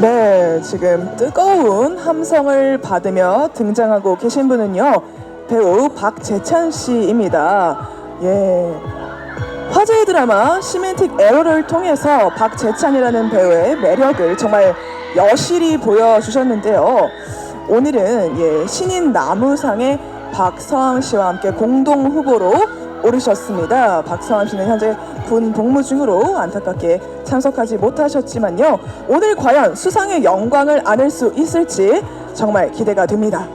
네, 지금 뜨거운 함성을 받으며 등장하고 계신 분은요 배우 박재찬 씨입니다. 예. 화제의 드라마 시멘틱 에러를 통해서 박재찬이라는 배우의 매력을 정말 여실히 보여주셨는데요. 오늘은 예, 신인 나무상의 박서암 씨와 함께 공동 후보로 오르셨습니다. 박서암 씨는 현재 군 복무 중으로 안타깝게 참석하지 못하셨지만요. 오늘 과연 수상의 영광을 안을 수 있을지 정말 기대가 됩니다.